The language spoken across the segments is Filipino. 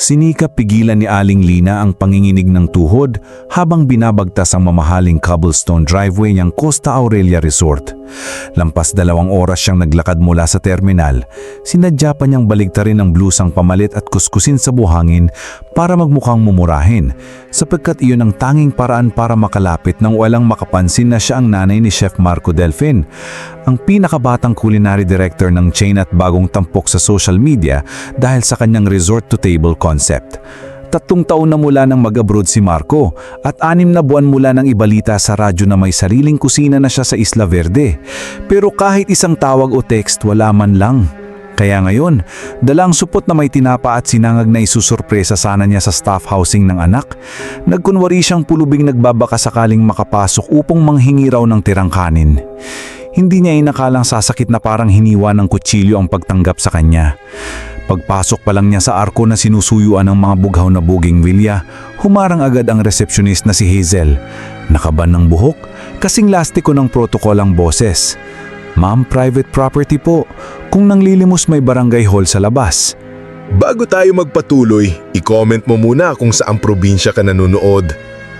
Sinikap pigilan ni Aling Lina ang panginginig ng tuhod habang binabagtas ang mamahaling cobblestone driveway ng Costa Aurelia Resort. Lampas dalawang oras siyang naglakad mula sa terminal. Sinadya pa niyang baligtarin ang blusang pamalit at kuskusin sa buhangin para magmukhang mumurahin sapagkat iyon ang tanging paraan para makalapit nang walang makapansin na siya ang nanay ni Chef Marco Delfin, ang pinakabatang culinary director ng chain at bagong tampok sa social media dahil sa kanyang resort-to-table concept. Tatlong taon na mula nang mag-abroad si Marco at anim na buwan mula nang ibalita sa radyo na may sariling kusina na siya sa Isla Verde. Pero kahit isang tawag o text wala man lang. Kaya ngayon, dalang supot na may tinapa at sinangag na isusurpresa sana niya sa staff housing ng anak, nagkunwari siyang pulubing nagbabaka sakaling makapasok upang manghingi raw ng tirang kanin. Hindi niya inakalang sasakit na parang hiniwa ng kutsilyo ang pagtanggap sa kanya. Pagpasok pa lang niya sa arko na sinusuyuan ng mga bughaw na buging wilya, humarang agad ang resepsyonist na si Hazel. Nakaban ng buhok, kasing lastiko ng protokol ang boses. Ma'am, private property po. Kung nanglilimos may barangay hall sa labas. Bago tayo magpatuloy, i-comment mo muna kung saang probinsya ka nanonood.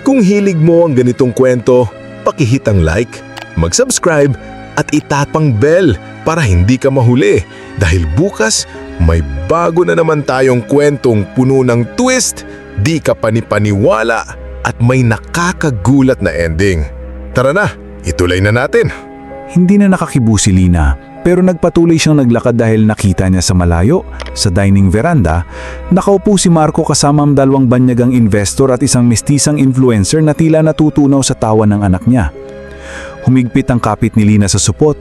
Kung hilig mo ang ganitong kwento, pakihit ang like, mag-subscribe at itapang bell para hindi ka mahuli dahil bukas may bago na naman tayong kwentong puno ng twist, di ka panipaniwala at may nakakagulat na ending. Tara na, ituloy na natin. Hindi na nakakibu si Lina, pero nagpatuloy siyang naglakad dahil nakita niya sa malayo, sa dining veranda, nakaupo si Marco kasama ang dalawang banyagang investor at isang mestisang influencer na tila natutunaw sa tawa ng anak niya. Humigpit ang kapit ni Lina sa supot,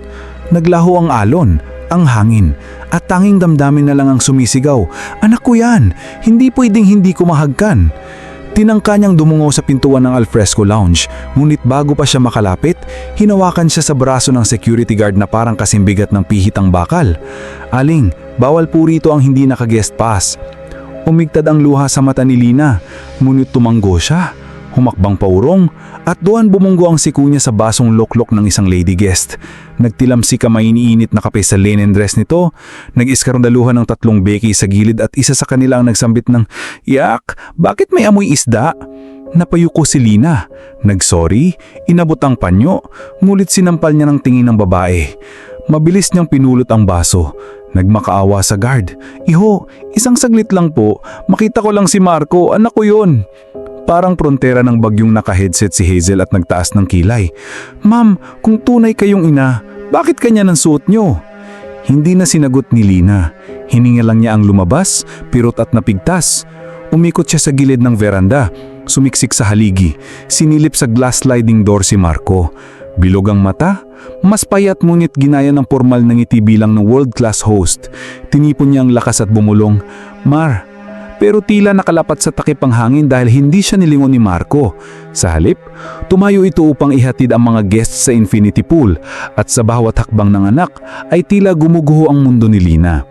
naglaho ang alon, ang hangin, at tanging damdamin na lang ang sumisigaw, Anak ko yan, hindi pwedeng hindi ko mahagkan. Tinangka niyang dumungo sa pintuan ng Alfresco Lounge, ngunit bago pa siya makalapit, hinawakan siya sa braso ng security guard na parang kasimbigat ng pihitang bakal. Aling, bawal po rito ang hindi naka-guest pass. Umigtad ang luha sa mata ni Lina, ngunit tumanggo siya. Humakbang paurong at doon bumunggo ang siku niya sa basong loklok ng isang lady guest. Nagtilam si kamay iniinit na kape sa linen dress nito, nag-iskarondaluhan ng tatlong beki sa gilid at isa sa kanila ang nagsambit ng, Yak, bakit may amoy isda? Napayuko si Lina. Nagsorry, inabot ang panyo, ngulit sinampal niya ng tingin ng babae. Mabilis niyang pinulot ang baso. Nagmakaawa sa guard. Iho, isang saglit lang po. Makita ko lang si Marco, anak ko yun. Parang prontera ng bagyong naka-headset si Hazel at nagtaas ng kilay. Ma'am, kung tunay kayong ina, bakit kanya ng suot nyo? Hindi na sinagot ni Lina. Hininga lang niya ang lumabas, pirot at napigtas. Umikot siya sa gilid ng veranda, sumiksik sa haligi, sinilip sa glass sliding door si Marco. Bilog ang mata, mas payat ngunit ginaya ng formal ng ngiti bilang ng world-class host. Tinipon niya ang lakas at bumulong, Mar, pero tila nakalapat sa takip ang hangin dahil hindi siya nilingon ni Marco. Sa halip, tumayo ito upang ihatid ang mga guests sa infinity pool at sa bawat hakbang ng anak ay tila gumuguho ang mundo ni Lina.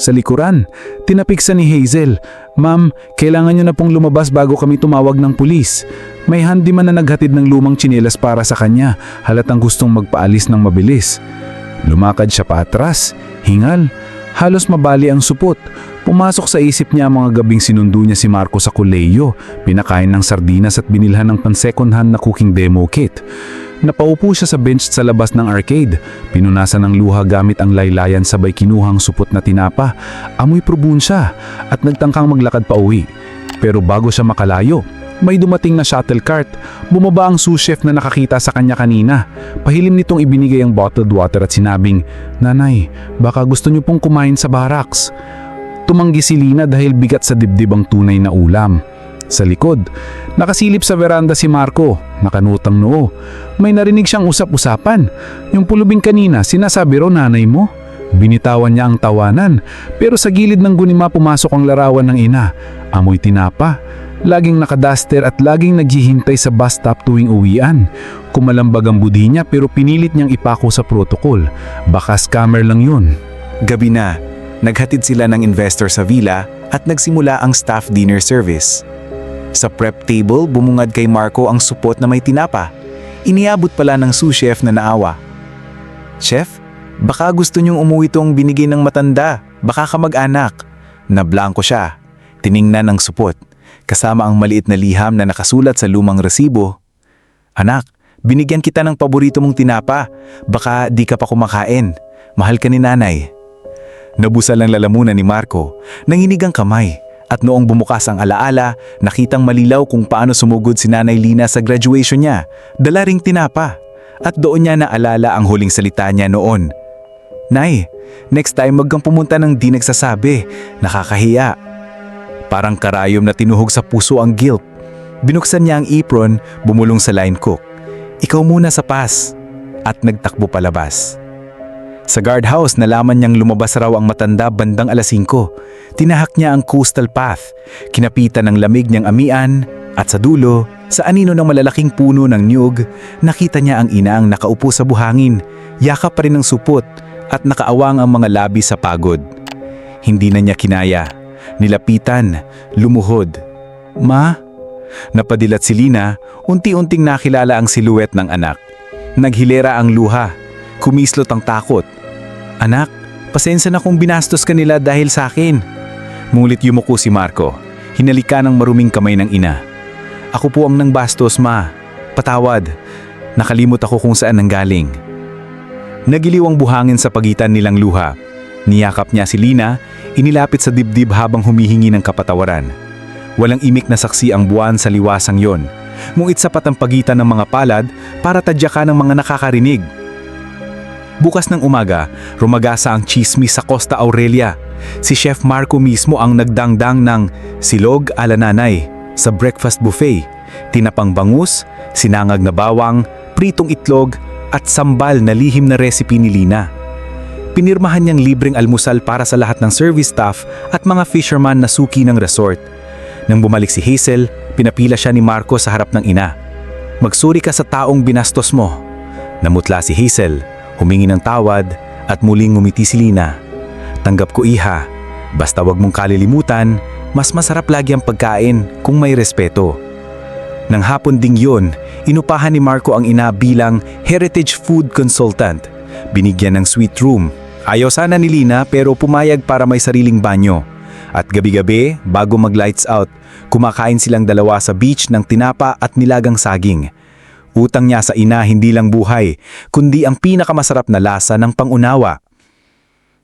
Sa likuran, tinapiksa ni Hazel, Ma'am, kailangan niyo na pong lumabas bago kami tumawag ng pulis. May handyman na naghatid ng lumang tsinelas para sa kanya, halatang gustong magpaalis ng mabilis. Lumakad siya paatras, hingal, halos mabali ang supot. Pumasok sa isip niya ang mga gabing sinundo niya si Marco sa kuleyo, pinakain ng sardinas at binilhan ng pan-second hand na cooking demo kit. Napaupo siya sa bench sa labas ng arcade. Pinunasan ng luha gamit ang laylayan sabay kinuhang supot na tinapa. Amoy probunsya at nagtangkang maglakad pa uwi. Pero bago siya makalayo, may dumating na shuttle cart. Bumaba ang sous chef na nakakita sa kanya kanina. Pahilim nitong ibinigay ang bottled water at sinabing, Nanay, baka gusto niyo pong kumain sa barracks. Tumanggi si Lina dahil bigat sa dibdib ang tunay na ulam. Sa likod, nakasilip sa veranda si Marco, nakanutang noo. May narinig siyang usap-usapan. Yung pulubing kanina, sinasabi raw nanay mo. Binitawan niya ang tawanan, pero sa gilid ng gunima pumasok ang larawan ng ina. Amoy tinapa. Laging nakadaster at laging naghihintay sa bus stop tuwing uwian. Kumalambag ang budhi niya pero pinilit niyang ipako sa protocol. Baka scammer lang yun. Gabi na, naghatid sila ng investor sa villa at nagsimula ang staff dinner service. Sa prep table, bumungad kay Marco ang supot na may tinapa. Iniabot pala ng sous chef na naawa. Chef, baka gusto niyong umuwi tong binigay ng matanda. Baka ka mag-anak. Nablangko siya. Tiningnan ang supot, kasama ang maliit na liham na nakasulat sa lumang resibo. Anak, binigyan kita ng paborito mong tinapa. Baka di ka pa kumakain. Mahal ka ni nanay. Nabusal ang lalamunan ni Marco, nanginig ang kamay, at noong bumukas ang alaala, nakitang malilaw kung paano sumugod si Nanay Lina sa graduation niya, dala ring tinapa. At doon niya naalala ang huling salita niya noon. Nay, next time wag kang pumunta ng di nagsasabi, nakakahiya. Parang karayom na tinuhog sa puso ang guilt. Binuksan niya ang apron, bumulong sa line cook. Ikaw muna sa pass. At nagtakbo palabas. Sa guardhouse, nalaman niyang lumabas raw ang matanda bandang alas 5. Tinahak niya ang coastal path, kinapitan ng lamig niyang amian, at sa dulo, sa anino ng malalaking puno ng niyog, nakita niya ang ina ang nakaupo sa buhangin, yakap pa rin ng supot, at nakaawang ang mga labi sa pagod. Hindi na niya kinaya. Nilapitan, lumuhod. Ma? Napadilat si Lina, unti-unting nakilala ang siluet ng anak. Naghilera ang luha, kumislot ang takot. Anak, pasensya na kung binastos ka nila dahil sa akin. Mulit yumuko si Marco, hinalika ng maruming kamay ng ina. Ako po ang nang bastos, ma. Patawad. Nakalimot ako kung saan nanggaling. Nagiliw ang buhangin sa pagitan nilang luha. Niyakap niya si Lina, inilapit sa dibdib habang humihingi ng kapatawaran. Walang imik na saksi ang buwan sa liwasang yon. Ngunit sapat ang pagitan ng mga palad para tadyakan ng mga nakakarinig. Bukas ng umaga, rumagasa ang chismis sa Costa Aurelia. Si Chef Marco mismo ang nagdangdang ng silog ala nanay sa breakfast buffet. Tinapang bangus, sinangag na bawang, pritong itlog at sambal na lihim na recipe ni Lina. Pinirmahan niyang libreng almusal para sa lahat ng service staff at mga fisherman na suki ng resort. Nang bumalik si Hazel, pinapila siya ni Marco sa harap ng ina. Magsuri ka sa taong binastos mo. Namutla si Hazel, humingi ng tawad at muling ngumiti si Lina. Tanggap ko iha, basta wag mong kalilimutan, mas masarap lagi ang pagkain kung may respeto. Nang hapon ding yun, inupahan ni Marco ang ina bilang Heritage Food Consultant. Binigyan ng suite room. Ayaw sana ni Lina pero pumayag para may sariling banyo. At gabi-gabi, bago mag-lights out, kumakain silang dalawa sa beach ng tinapa at nilagang saging. Utang niya sa ina hindi lang buhay, kundi ang pinakamasarap na lasa ng pangunawa.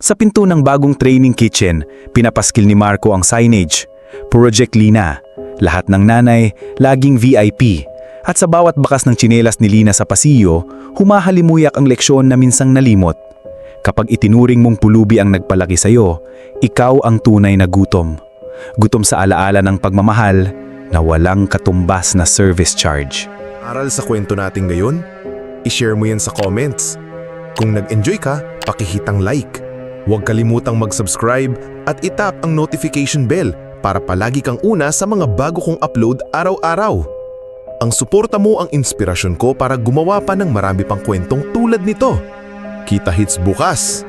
Sa pinto ng bagong training kitchen, pinapaskil ni Marco ang signage. Project Lina. Lahat ng nanay, laging VIP. At sa bawat bakas ng tsinelas ni Lina sa pasilyo, humahalimuyak ang leksyon na minsang nalimot. Kapag itinuring mong pulubi ang nagpalaki sa'yo, ikaw ang tunay na gutom. Gutom sa alaala ng pagmamahal na walang katumbas na service charge. Aral sa kwento natin ngayon? I-share mo yan sa comments. Kung nag-enjoy ka, pakihitang like. Huwag kalimutang mag-subscribe at itap ang notification bell para palagi kang una sa mga bago kong upload araw-araw. Ang suporta mo ang inspirasyon ko para gumawa pa ng marami pang kwentong tulad nito. Kita hits bukas!